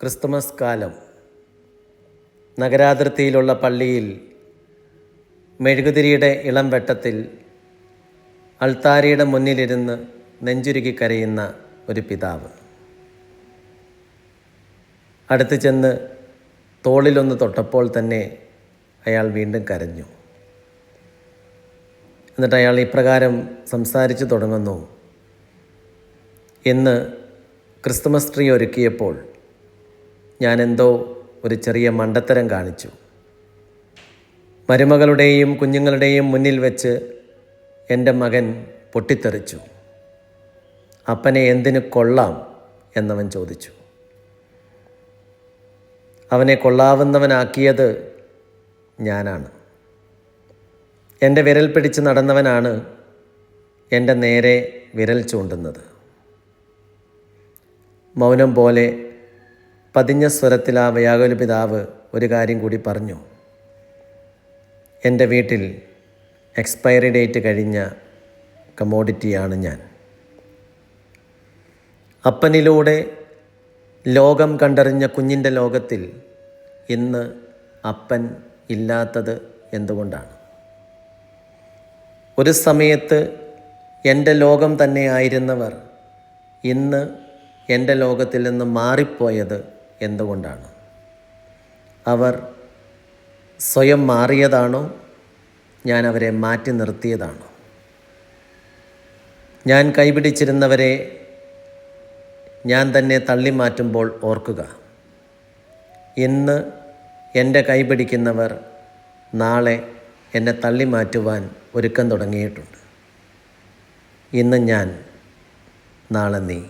Christmas കാലം നഗരാതിർത്തിയിലുള്ള പള്ളിയിൽ മെഴുകുതിരിയുടെ ഇളം വെട്ടത്തിൽ അൾത്താരയുടെ മുന്നിലിരുന്ന് നെഞ്ചുരുക്കി കരയുന്ന ഒരു പിതാവ്. അടുത്ത് ചെന്ന് തോളിലൊന്ന് തൊട്ടപ്പോൾ തന്നെ അയാൾ വീണ്ടും കരഞ്ഞു. എന്നിട്ട് അയാൾ ഇപ്രകാരം സംസാരിച്ചു തുടങ്ങുന്നു. എന്ന് ക്രിസ്തുമസ് ട്രീ ഒരുക്കിയപ്പോൾ ഞാനെന്തോ ഒരു ചെറിയ മണ്ടത്തരം കാണിച്ചു. മരുമകളുടെയും കുഞ്ഞുങ്ങളുടെയും മുന്നിൽ വെച്ച് എന്റെ മകൻ പൊട്ടിത്തെറിച്ചു. അപ്പനെ എന്തിനു കൊള്ളാം എന്നവൻ ചോദിച്ചു. അവനെ കൊള്ളാവുന്നവനാക്കിയത് ഞാനാണ്. എന്റെ വിരൽ പിടിച്ച് നടന്നവനാണ് എന്റെ നേരെ വിരൽ ചൂണ്ടുന്നത്. മൗനം പോലെ പതിഞ്ഞ സ്വരത്തിൽ ആ വ്യാകുല പിതാവ് ഒരു കാര്യം കൂടി പറഞ്ഞു. എന്റെ വീട്ടിൽ എക്സ്പയറി ഡേറ്റ് കഴിഞ്ഞ കമോഡിറ്റിയാണ് ഞാൻ. അപ്പനിലൂടെ ലോകം കണ്ടറിഞ്ഞ കുഞ്ഞിന്റെ ലോകത്തിൽ ഇന്ന് അപ്പൻ ഇല്ലാത്തത് എന്തുകൊണ്ടാണ്? ഒരു സമയത്ത് എന്റെ ലോകം തന്നെ ആയിരുന്നവർ ഇന്ന് എന്റെ ലോകത്തിൽ നിന്ന് മാറിപ്പോയത് എന്തുകൊണ്ടാണ്? അവർ സ്വയം മാറിയതാണോ? ഞാൻ അവരെ മാറ്റി നിർത്തിയതാണോ? ഞാൻ കൈപിടിച്ചിരുന്നവരെ ഞാൻ തന്നെ തള്ളി മാറ്റുമ്പോൾ ഓർക്കുക. ഇന്ന് എന്റെ കൈപിടിക്കുന്നവർ നാളെ എന്നെ തള്ളി മാറ്റുവാൻ ഒരുക്കം തുടങ്ങിയിട്ടുണ്ട്. ഇന്ന് ഞാൻ നാളെ നീ.